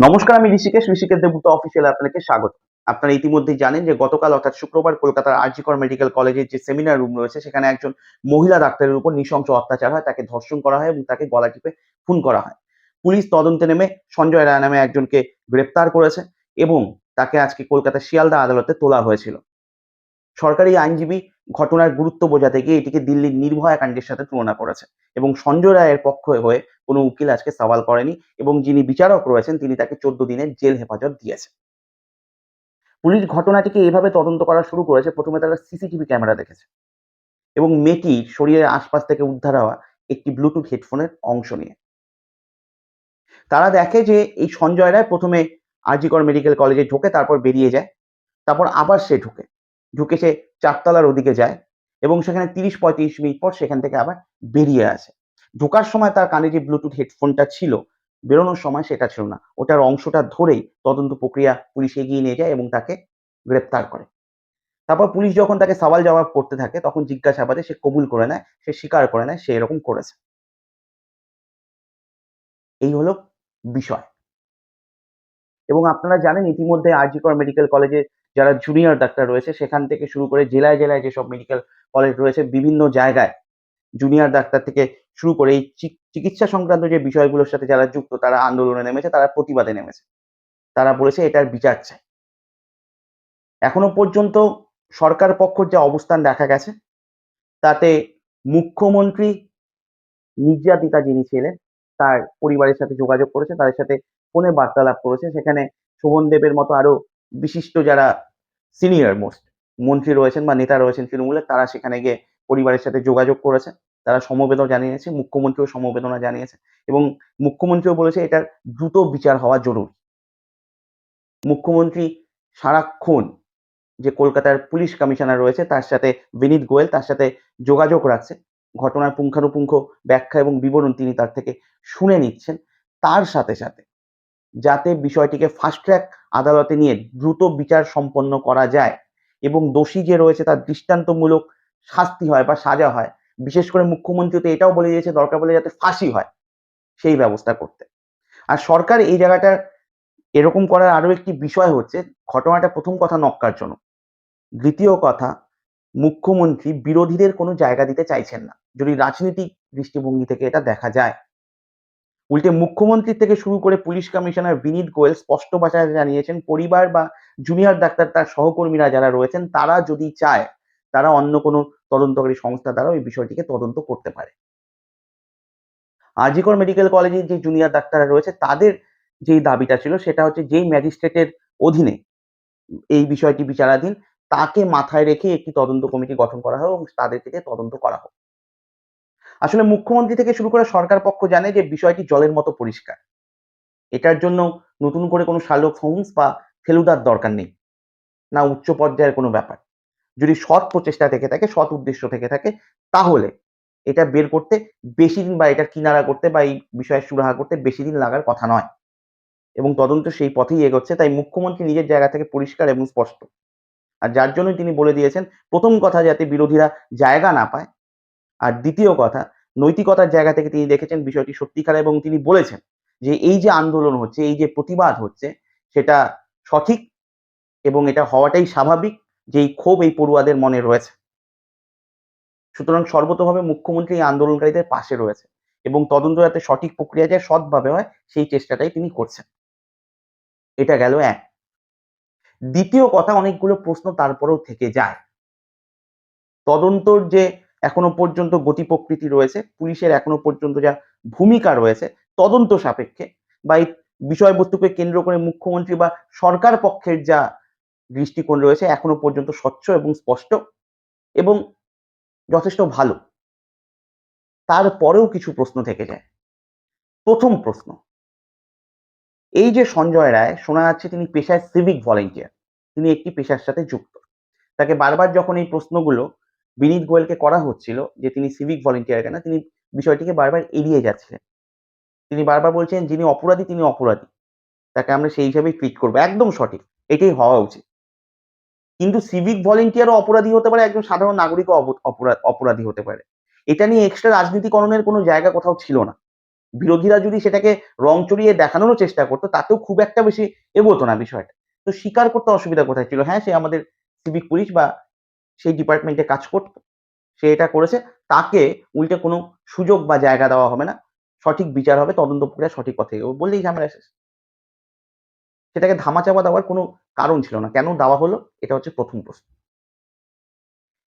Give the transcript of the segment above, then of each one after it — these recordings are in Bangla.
নমস্কার, আমি ঋষিকেশ ঋষিকেশ দেবুত অফিসিয়াল আপনাকে স্বাগত। আপনারা ইতিমধ্যেই জানেন যে গতকাল, অর্থাৎ শুক্রবার, কলকাতার আরজিকর মেডিকেল কলেজের যে সেমিনার রুম রয়েছে, সেখানে একজন মহিলা ডাক্তারের উপর নৃশংস অত্যাচার হয়, তাকে ধর্ষণ করা হয় এবং তাকে গলা টিপে খুন করা হয়। পুলিশ তদন্তে নেমে সঞ্জয় রায় নামে একজনকে গ্রেপ্তার করেছে এবং তাকে আজকে কলকাতা শিয়ালদা আদালতে তোলা হয়েছিল। সরকারি আইনজীবী ঘটনার গুরুত্ব বোঝাতে গিয়ে এটিকে দিল্লির নির্ভয়া কাণ্ডের সাথে তুলনা করেছে এবং সঞ্জয় রায়ের পক্ষ হয়ে কোনো উকিল আজকে সওয়াল করেনি এবং যিনি বিচারক রয়েছেন তিনি তাকে চোদ্দ দিনের জেল হেফাজত দিয়েছে পুলিশ ঘটনাটিকে এভাবে তদন্ত করা শুরু করেছে, প্রথমে তারা সিসিটিভি ক্যামেরা দেখেছে এবং মেয়েটির শরীরের আশপাশ থেকে উদ্ধার হওয়া একটি ব্লুটুথ হেডফোনের অংশ নিয়ে। তারা দেখে যে এই সঞ্জয় রায় প্রথমে আরজিকর মেডিকেল কলেজে ঢোকে, তারপর বেরিয়ে যায়, তারপর আবার সে ঢুকে। ঢুকে সে চারতলার ওদিকে যায় এবং সেখানে তিরিশ পঁয়ত্রিশ মিনিট পর সেখান থেকে আবার বেরিয়ে আসে। ঢোকার সময় তার কানে যে ব্লুটুথ হেডফোনটা ছিল, বেরোনোর সময় সেটা ছিল না। ওটার অংশটা ধরেই তদন্ত প্রক্রিয়া পুলিশ এগিয়ে নিয়ে যায় এবং তাকে গ্রেপ্তার করে। তারপর পুলিশ যখন তাকে সওয়াল জবাব করতে থাকে, তখন জিজ্ঞাসাবাদে সে কবুল করে নেয়, সে স্বীকার করে নেয়, সে এরকম করেছে। এই হলো বিষয়। এবং আপনারা জানেন, ইতিমধ্যে আর আরজিকর মেডিকেল কলেজে যারা জুনিয়র ডাক্তার রয়েছে, সেখান থেকে শুরু করে জেলায় জেলায় যেসব মেডিকেল কলেজ রয়েছে, বিভিন্ন জায়গায় জুনিয়র ডাক্তার থেকে শুরু করে এই চিকিৎসা সংক্রান্ত যে বিষয়গুলোর সাথে যারা যুক্ত, তারা আন্দোলনে নেমেছে, তারা প্রতিবাদে নেমেছে। তারা বলেছে এটার বিচার চাই। এখনও পর্যন্ত সরকার পক্ষের যে অবস্থান দেখা গেছে, তাতে মুখ্যমন্ত্রী নির্যাতিতা যিনি ছিলেন, তার পরিবারের সাথে যোগাযোগ করেছে, তাদের সাথে ফোনে বার্তালাপ করেছে। সেখানে শোভন দেবের মতো আরও বিশিষ্ট যারা সিনিয়র মোস্ট মন্ত্রী রয়েছেন বা নেতা রয়েছেন তৃণমূলের, তারা সেখানে গিয়ে পরিবারের সাথে যোগাযোগ করেছে, তারা সমবেদনা জানিয়েছে, মুখ্যমন্ত্রীও সমবেদনা জানিয়েছে এবং মুখ্যমন্ত্রীও বলেছে এটার দ্রুত বিচার হওয়া জরুরি। মুখ্যমন্ত্রী সারাক্ষণ যে কলকাতার পুলিশ কমিশনার রয়েছে, তার সাথে বিনীত গোয়েল তার সাথে যোগাযোগ রাখছে। ঘটনার পুঙ্খানুপুঙ্খ ব্যাখ্যা এবং বিবরণ তিনি তার থেকে শুনে নিচ্ছেন। তার সাথে সাথে যাতে বিষয়টিকে ফাস্ট ট্র্যাক আদালতে নিয়ে দ্রুত বিচার সম্পন্ন করা যায় এবং দোষী যে রয়েছে তার দৃষ্টান্তমূলক শাস্তি হয় বা সাজা হয়। বিশেষ করে মুখ্যমন্ত্রী তো এটাও বলে দিয়েছে, দরকার বলে যাতে ফাঁসি হয় সেই ব্যবস্থা করতে। আর সরকার এই জায়গাটা এরকম করার আরও একটি বিষয় হচ্ছে, ঘটনাটা প্রথম কথা নক্কারজনক দ্বিতীয় কথা, মুখ্যমন্ত্রী বিরোধীদের কোনো জায়গা দিতে চাইছেন না। যদি রাজনৈতিক দৃষ্টিভঙ্গি থেকে এটা দেখা যায়। উল্টে মুখ্যমন্ত্রী থেকে শুরু করে পুলিশ কমিশনার বিনীত গোয়েল স্পষ্ট ভাষায় জানিয়েছেন, পরিবার বা জুনিয়র ডাক্তার তার সহকর্মীরা যারা রয়েছেন, তারা যদি চায় তারা অন্য কোনো তদন্তকারী সংস্থা দ্বারা এই বিষয়টিকে তদন্ত করতে পারে। আজিকর মেডিকেল কলেজের যে জুনিয়র ডাক্তাররা রয়েছে, তাদের যেই দাবিটা ছিল, সেটা হচ্ছে যেই ম্যাজিস্ট্রেটের অধীনে এই বিষয়টি বিচারাধীন, তাকে মাথায় রেখে একটি তদন্ত কমিটি গঠন করা হোক এবং তাদের থেকে তদন্ত করা হোক। আসলে মুখ্যমন্ত্রী থেকে শুরু করে সরকার পক্ষ জানে যে বিষয়টি জলের মতো পরিষ্কার। এটার জন্য নতুন করে কোনো শার্লক হোমস বা ফেলুদার দরকার নেই। না উচ্চ পর্যায়ের কোনো ব্যাপার। যদি সৎ প্রচেষ্টা থেকে থাকে, সৎ উদ্দেশ্য থেকে থাকে, তাহলে এটা বের করতে বেশি দিন বা এটার কিনারা করতে বা এই বিষয়ে সুরাহা করতে বেশি দিন লাগার কথা নয়। এবং তদন্ত সেই পথেই এগোচ্ছে, তাই মুখ্যমন্ত্রী নিজের জায়গা থেকে পরিষ্কার এবং স্পষ্ট। আর যার জন্যই তিনি বলে দিয়েছেন, প্রথম কথা যাতে বিরোধীরা জায়গা না পায়, আর দ্বিতীয় কথা, নৈতিকতার জায়গা থেকে তিনি দেখেছেন বিষয়টি সত্যিকার এবং তিনি বলেছেন যে এই যে আন্দোলন হচ্ছে, এই যে প্রতিবাদ হচ্ছে, সেটা সঠিক এবং এটা হওয়াটাই স্বাভাবিক। যে এই ক্ষোভ এই পড়ুয়াদের মনে রয়েছে। সুতরাং সর্বতভাবে মুখ্যমন্ত্রী এই আন্দোলনকারীদের পাশে রয়েছে এবং তদন্ত যাতে সঠিক প্রক্রিয়া যায়, সৎভাবে হয়, সেই চেষ্টাটাই তিনি করছেন। এটা গেল এক। দ্বিতীয় কথা, অনেকগুলো প্রশ্ন তারপরেও থেকে যায়। তদন্তর যে এখনও পর্যন্ত গতি প্রকৃতি রয়েছে, পুলিশের এখনও পর্যন্ত যা ভূমিকা রয়েছে, তদন্ত সাপেক্ষে বা এই বিষয়বস্তুকে কেন্দ্র করে মুখ্যমন্ত্রী বা সরকার পক্ষের যা দৃষ্টিকোণ রয়েছে, এখনও পর্যন্ত স্বচ্ছ এবং স্পষ্ট এবং যথেষ্ট ভালো। তারপরেও কিছু প্রশ্ন থেকে যায়। প্রথম প্রশ্ন, এই যে সঞ্জয় রায়, শোনা যাচ্ছে তিনি পেশায় সিভিক ভলেন্টিয়ার তিনি একটি পেশার সাথে যুক্ত। তাকে বারবার যখন এই প্রশ্নগুলো বিনীত গোয়েলকে করা হচ্ছিল যে তিনি সিভিক ভলেন্টিয়ার কেন, তিনি বিষয়টিকে বারবার এড়িয়ে যাচ্ছিলেন। তিনি বারবার বলছেন, যিনি অপরাধী, তিনি অপরাধী। তাকে আমরা সেই হিসাবেই ট্রিট করব। একদম সঠিক, এটাই হওয়া উচিত। কিন্তু সিভিক ভলেন্টিয়ারও অপরাধী হতে পারে, একজন সাধারণ নাগরিকও অপরাধী হতে পারে। এটা নিয়ে এক্সট্রা রাজনীতিকরণের কোনো জায়গা কোথাও ছিল না। বিরোধীরা যদি সেটাকে রং চড়িয়ে দেখানোরও চেষ্টা করতো, তাতেও খুব একটা বেশি এগোতো না বিষয়টা। তো স্বীকার করতে অসুবিধা কোথায় ছিল? হ্যাঁ সে আমাদের সিভিক পুলিশ বা সেই ডিপার্টমেন্টে কাজ করতো। সে এটা করেছে। তাকে উল্টে কোনো সুযোগ বা জায়গা দেওয়া হবে না। সঠিক বিচার হবে, তদন্ত প্রক্রিয়া সঠিক পথে বললেই ঝামেলা শেষ। সেটাকে ধামাচাপা দেওয়ার কোনো কারণ ছিল না। কেন দেওয়া হলো? এটা হচ্ছে প্রথম প্রশ্ন।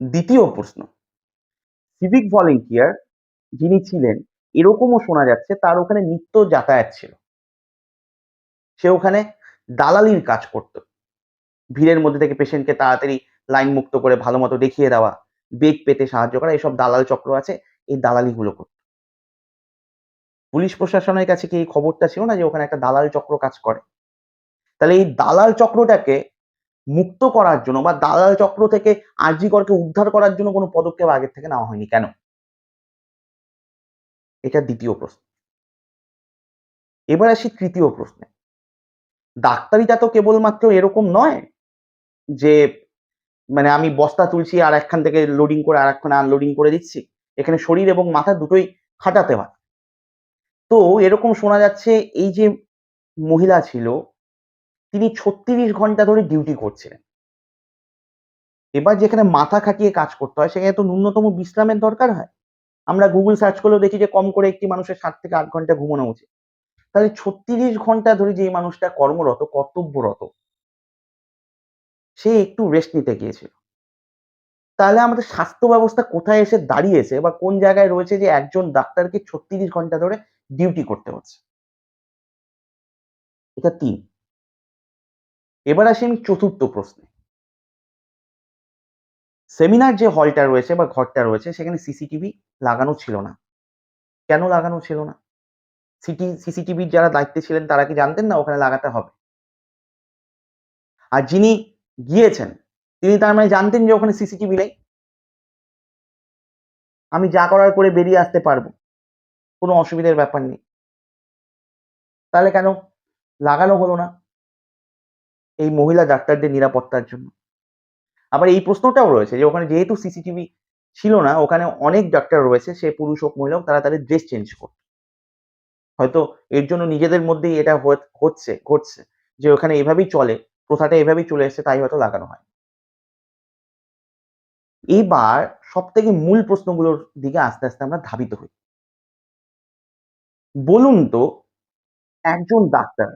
দ্বিতীয় প্রশ্ন সিভিক ভলেন্টিয়ার যিনি ছিলেন, এরকমও শোনা যাচ্ছে তার ওখানে নিত্য যাতায়াত ছিল। সে ওখানে দালালির কাজ করত। ভিড়ের মধ্যে থেকে পেশেন্টকে তাড়াতাড়ি লাইন মুক্ত করে ভালো মতো দেখিয়ে দেওয়া বেগ পেতে সাহায্য করা, এসব দালাল চক্র আছে, এই দালালিগুলো করত। পুলিশ প্রশাসনের কাছে কি এই খবরটা ছিল না যে ওখানে একটা দালাল চক্র কাজ করে? তাহলে এই দালাল চক্রটাকে মুক্ত করার জন্য বা দালাল চক্র থেকে আরজিকরকে উদ্ধার করার জন্য কোনো পদক্ষেপ আগের থেকে নেওয়া হয়নি কেন? এটা দ্বিতীয় প্রশ্ন। এবার আসি তৃতীয় প্রশ্নে। ডাক্তারিটা তো কেবলমাত্র এরকম নয় যে মানে আমি বস্তা তুলছি আর একখান থেকে লোডিং করে আর একখানে আনলোডিং করে দিচ্ছি। এখানে শরীর এবং মাথা দুটোই খাটাতে হয়। তো এরকম শোনা যাচ্ছে এই যে মহিলা ছিল তিনি ছত্রিশ ঘণ্টা ধরে ডিউটি করছিলেন। এবার যেখানে মাথা খাটিয়ে কাজ করতে হয়, সেখানে তো ন্যূনতম বিশ্রামের দরকার হয়। আমরা গুগল সার্চ করলেও দেখি যে কম করে একটি মানুষের সাত থেকে আট ঘণ্টা ঘুমানো উচিত। তাহলে ছত্রিশ ঘণ্টা ধরে যে মানুষটা কর্মরত, কর্তব্যরত, সে একটু রেস্ট নিতে গিয়েছিল। তাহলে আমাদের স্বাস্থ্য ব্যবস্থা কোথায় এসে দাঁড়িয়েছে বা কোন জায়গায় রয়েছে যে একজন ডাক্তারকে ছত্রিশ ঘণ্টা ধরে ডিউটি করতে হচ্ছে? এটা তিন। এবার আসি আমি চতুর্থ প্রশ্নে। সেমিনার যে হলটা রয়েছে বা ঘরটা রয়েছে, সেখানে সিসিটিভি লাগানো ছিল না। কেন লাগানো ছিল না? সিটি, সিসিটিভির যারা দায়িত্বে ছিলেন, তারা কি জানতেন না ওখানে লাগাতে হবে? আর যিনি গিয়েছেন, তিনি তার মানে জানতেন যে ওখানে সিসিটিভি নেই? আমি যা করার করে বেরিয়ে আসতে পারব। কোনো অসুবিধার ব্যাপার নেই। তাহলে কেন? লাগানো হলো না। এই মহিলা ডাক্তারদের নিরাপত্তার জন্য। আবার এই প্রশ্নটাও রয়েছে যে ওখানে যেহেতু সিসিটিভি ছিল না, ওখানে অনেক ডাক্তার রয়েছে, সে পুরুষ হোক, মহিলা হোক, তারা তাদের ড্রেস চেঞ্জ করত। হয়তো এর জন্য নিজেদের মধ্যেই এটা হচ্ছে, ঘটছে যে ওখানে এভাবেই চলে, প্রথাটা এভাবেই চলে এসছে, তাই হয়তো লাগানো হয়। এইবার সব থেকে মূল প্রশ্নগুলোর দিকে আস্তে আস্তে আমরা ধাবিত হই। বলুন তো, একজন ডাক্তার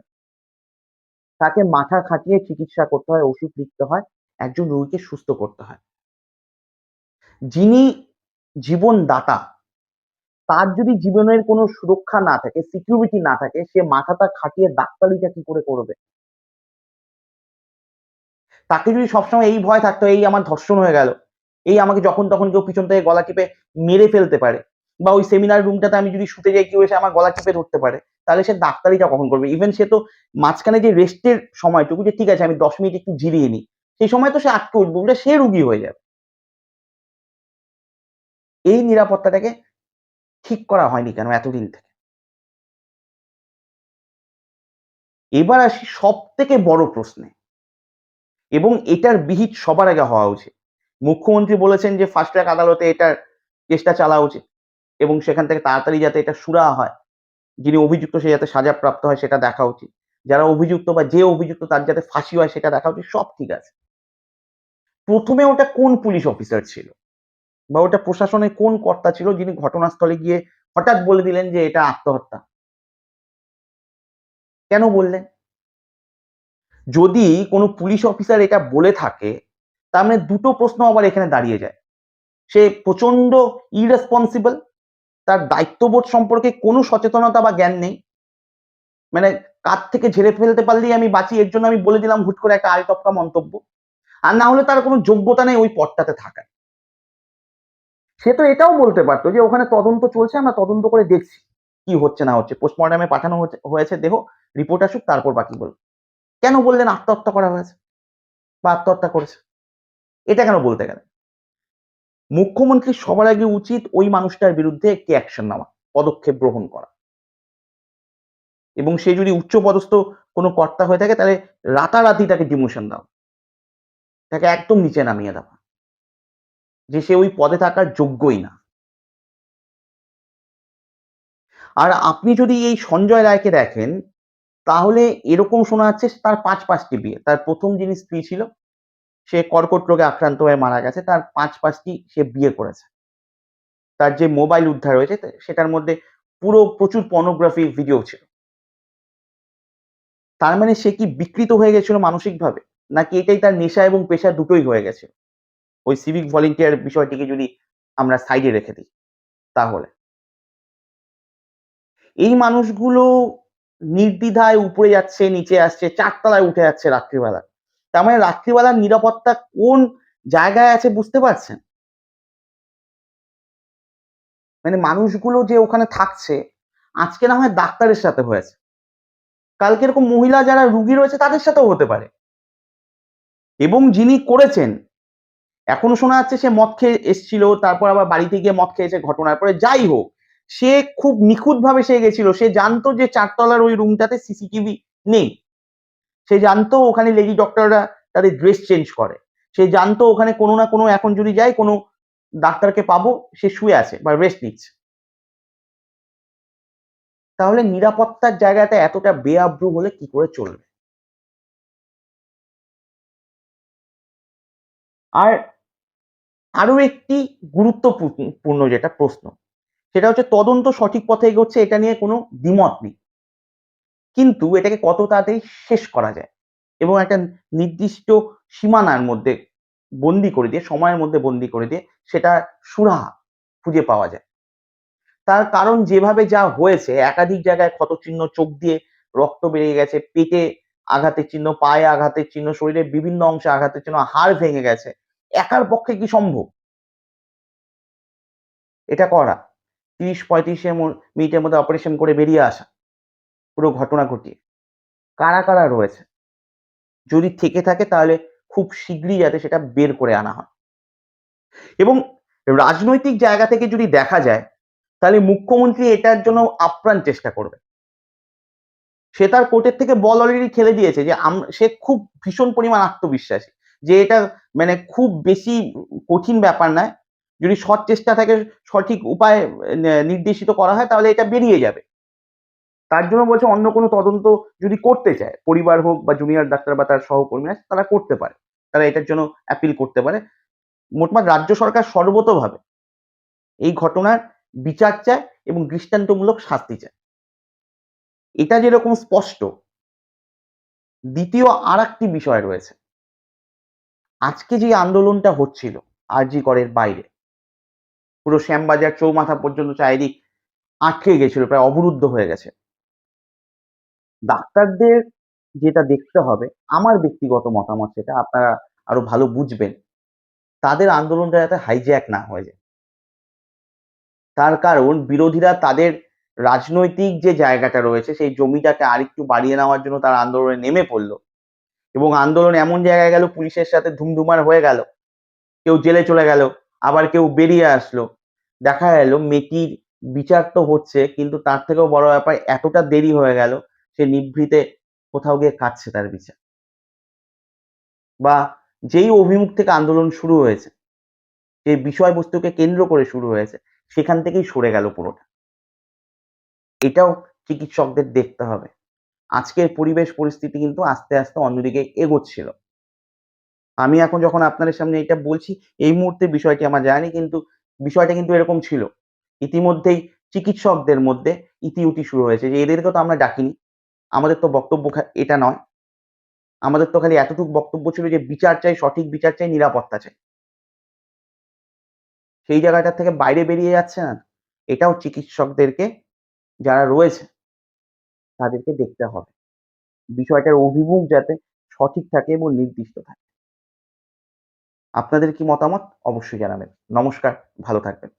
তাকে মাথা খাটিয়ে চিকিৎসা করতে হয়, ওষুধ লিখতে হয়, একজন রোগীকে সুস্থ করতে হয়। যিনি জীবনদাতা, তার যদি জীবনের কোনো সুরক্ষা না থাকে সিকিউরিটি না থাকে, সে মাথাটা খাটিয়ে ডাক্তারিটা কি করে করবে? তাকে যদি সবসময় এই ভয় থাকতো, এই আমার ধর্ষণ হয়ে গেল, এই আমাকে যখন তখন কেউ পিছন থেকে গলা টিপে মেরে ফেলতে পারে বা ওই সেমিনার রুমটাতে আমি যদি শুতে যাই, কেউ এসে আমার গলা টিপে ধরতে পারে, তাহলে সে ডাক্তারিটা কখন করবে? ইভেন সে তো মাঝখানে যে রেস্টের সময়টুকু, যে ঠিক আছে, আমি দশ মিনিট একটু জিরিয়ে নিই, সেই সময় তো সে আটকে উঠবে উঠলে সে রুগী হয়ে যাবে। এই নিরাপত্তাটাকে ঠিক করা হয়নি কেন এতদিন থেকে? এবার আসি সব থেকে বড় প্রশ্নে। এবং এটার বিহিত সবার আগে হওয়া উচিত। মুখ্যমন্ত্রী বলেছেন যে ফাস্ট ট্র্যাক আদালতে এটার চেষ্টা চালা উচিত। এবং সেখান থেকে তাড়াতাড়ি যাতে এটা সুরা হয়, যিনি অভিযুক্ত সে যাতে সাজা প্রাপ্ত হয় সেটা দেখা উচিত। যারা অভিযুক্ত বা যে অভিযুক্ত তার যাতে ফাঁসি হয় সেটা দেখা উচিত, সব ঠিক আছে। প্রথমে ওটা কোন পুলিশ অফিসার ছিল? বা ওটা প্রশাসনের কোন কর্তা ছিল যিনি ঘটনাস্থলে গিয়ে হঠাৎ বলে দিলেন যে এটা আত্মহত্যা? কেন বললেন? যদি কোনো পুলিশ অফিসার এটা বলে থাকে, তার মানে দুটো প্রশ্ন আবার এখানে দাঁড়িয়ে যায়। সে প্রচণ্ড ইরেসপন্সিবল তার দায়িত্ববোধ সম্পর্কে কোনো সচেতনতা বা জ্ঞান নেই? মানে কার থেকে ঝেড়ে ফেলতে পারলেই আমি বাঁচি, এর জন্য আমি বলে দিলাম হুট করে একটা আয়তপকা মন্তব্য। আর না হলে তার কোনো যোগ্যতা নেই ওই পদটাতে থাকার। সে তো এটাও বলতে পারতো যে ওখানে তদন্ত চলছে, আমরা তদন্ত করে দেখছি কি হচ্ছে না হচ্ছে। পোস্টমর্টমে পাঠানো হয়েছে দেহ রিপোর্ট আসুক, তারপর বাকি বল কেন বললেন আত্মহত্যা করা হয়েছে বা আত্মহত্যা করেছে? এটা কেন বলতে গেলেন? মুখ্যমন্ত্রী সবার আগে উচিত ওই মানুষটার বিরুদ্ধে একটি অ্যাকশন নেওয়া পদক্ষেপ গ্রহণ করা। এবং সে যদি উচ্চপদস্থ কোনো কর্তা হয়ে থাকে তাহলে রাতারাতি তাকে ডিমোশন দাও তাকে একদম নিচে নামিয়ে দেওয়া। যে সে ওই পদে থাকার যোগ্যই না। আর আপনি যদি এই সঞ্জয় রায়কে দেখেন, তাহলে এরকম শোনা যাচ্ছে তার পাঁচ পাঁচটি বিয়ে। তার প্রথম যিনি স্ত্রী ছিল, সে কর্কট রোগে আক্রান্ত হয়ে মারা গেছে। তার পাঁচ পাঁচটি সে বিয়ে করেছে। তার যে মোবাইল উদ্ধার হয়েছে সেটার মধ্যে পুরো প্রচুর পর্নোগ্রাফি ভিডিও ছিল। তার মানে সে কি বিকৃত হয়ে গেছিল মানসিকভাবে? নাকি এটাই তার নেশা এবং পেশা দুটোই হয়ে গেছে? ওই সিভিক ভলান্টিয়ার বিষয়টিকে যদি আমরা সাইডে রেখে দিই তাহলে। এই মানুষগুলো নির্দ্বিধায় উপরে যাচ্ছে, নিচে আসছে, চারতলায় উঠে যাচ্ছে রাত্রিবেলা। তার মানে রাত্রিবেলার নিরাপত্তা কোন জায়গায় আছে বুঝতে পারছেন? মানে মানুষগুলো যে ওখানে থাকছে, আজকে না হয় ডাক্তারের সাথে হয়েছে। কালকে এরকম মহিলা যারা রুগী রয়েছে তাদের সাথেও হতে পারে। এবং যিনি করেছেন, এখনও শোনা যাচ্ছে সে মদ খেয়ে এসছিল, তারপর আবার বাড়িতে গিয়ে মদ খেয়েছে ঘটনার পরে। যাই হোক, সে খুব নিখুঁতভাবে সে গেছিল। সে জানতো যে ৪ তলার ওই রুমটাতে সিসিটিভি নেই। সে জানতো ওখানে লেডি ডক্টররা তাদের ড্রেস চেঞ্জ করে। সে জানতো ওখানে কোনো না কোনো এখন যদি যায় কোনো ডাক্তারকে পাবো, সে শুয়ে আছে বা রেস্ট নিচ্ছে। তাহলে নিরাপত্তার জায়গাটা এতটা বেআব্রু হলে কি করে চলবে? আর আরও একটি গুরুত্বপূর্ণ যেটা প্রশ্ন, সেটা হচ্ছে তদন্ত সঠিক পথে এগোচ্ছে এটা নিয়ে কোনো দ্বিমত নেই। কিন্তু এটাকে কত তাড়াতাড়ি শেষ করা যায় এবং একটা নির্দিষ্ট সীমানার মধ্যে বন্দি করে দিয়ে, সময়ের মধ্যে বন্দি করে দিয়ে সেটা সুরাহা খুঁজে পাওয়া যায়। তার কারণ যেভাবে যা হয়েছে একাধিক জায়গায় ক্ষত চিহ্ন চোখ দিয়ে রক্ত বেরিয়ে গেছে, পেটে আঘাতের চিহ্ন, পায়ে আঘাতের চিহ্ন, শরীরের বিভিন্ন অংশে আঘাতের চিহ্ন, হাড় ভেঙে গেছে। একার পক্ষে কি সম্ভব? এটা করা। ৩০-৩৫ মিনিটের মধ্যে অপারেশন করে বেরিয়ে আসা। পুরো ঘটনা ঘটিয়ে। কারা, কারা রয়েছে? যদি থেকে থাকে তাহলে খুব শিগগিরই যাতে সেটা বের করে আনা হয়। এবং রাজনৈতিক জায়গা থেকে যদি দেখা যায়, তাহলে মুখ্যমন্ত্রী এটার জন্য আপ্রাণ চেষ্টা করবে। সে তার কোর্টের থেকে বল অলরেডি খেলে দিয়েছে যে সে খুব ভীষণ পরিমাণ আত্মবিশ্বাসী। যে এটা মানে খুব বেশি কঠিন ব্যাপার নয়। যদি সৎ চেষ্টা থাকে, সঠিক উপায় নির্দেশিত করা হয় তাহলে এটা বেরিয়ে যাবে। তার জন্য বলছে অন্য কোনো তদন্ত যদি করতে চায়, পরিবার হোক বা জুনিয়র ডাক্তার বা তার সহকর্মীরা তারা করতে পারে। তারা এটার জন্য অ্যাপিল করতে পারে। মোটমাট রাজ্য সরকার সর্বতোভাবে এই ঘটনার বিচার চায় এবং দৃষ্টান্তমূলক শাস্তি চায়। এটা যেরকম স্পষ্ট, দ্বিতীয় আরেকটি বিষয় রয়েছে। আজকে যে আন্দোলনটা হচ্ছিল আরজি করের বাইরে, পুরো শ্যামবাজার চৌমাথা পর্যন্ত চারিদিক আটকে গেছিল, প্রায় অবরুদ্ধ হয়ে গেছে। ডাক্তারদের যেটা দেখতে হবে, আমার ব্যক্তিগত মতামত সেটা আপনারা আরও ভালো বুঝবেন। তাদের আন্দোলনটা যাতে হাইজ্যাক না হয়ে যায়। তার কারণ বিরোধীরা তাদের রাজনৈতিক যে জায়গাটা রয়েছে সেই জমিটাকে আরেকটু বাড়িয়ে নেওয়ার জন্য তার আন্দোলনে নেমে পড়ল এবং আন্দোলন এমন জায়গায় গেল পুলিশের সাথে ধুমধুমার হয়ে গেল। কেউ জেলে চলে গেল, আবার কেউ বেরিয়ে আসলো। দেখা গেল মেয়েটির বিচার তো হচ্ছে কিন্তু তার থেকেও বড় ব্যাপার এতটা দেরি হয়ে গেল, সে নিভৃতে কোথাও গিয়ে কাঁদছে তার বিচার। বা যেই অভিমুখ থেকে আন্দোলন শুরু হয়েছে, যে বিষয়বস্তুকে কেন্দ্র করে শুরু হয়েছে, সেখান থেকেই সরে গেল পুরোটা। এটাও চিকিৎসকদের দেখতে হবে। আজকের পরিবেশ পরিস্থিতি কিন্তু আস্তে, আস্তে অন্যদিকে এগোচ্ছিল। আমি এখন যখন আপনাদের সামনে এটা বলছি, এই মুহূর্তে বিষয়টি আমার যায়নি কিন্তু বিষয়টা কিন্তু এরকম ছিল। ইতিমধ্যেই চিকিৎসকদের মধ্যে ইতিউতি শুরু হয়েছে যে এদেরকেও তো আমরা ডাকিনি। আমাদের তো বক্তব্য এটা নয়। আমাদের তো খালি এতটুকু বক্তব্য ছিল যে বিচার চাই, সঠিক বিচার চাই, নিরাপত্তা চাই। সেই জায়গাটা থেকে বাইরে বেরিয়ে যাচ্ছে না? এটাও চিকিৎসকদেরকে যারা রয়েছে তাদেরকে দেখতে হবে। বিষয়টার অভিমুখ যাতে সঠিক থাকে এবং নির্দিষ্ট থাকে। আপনাদের কি মতামত? অবশ্যই জানাবেন। নমস্কার, ভালো থাকবেন।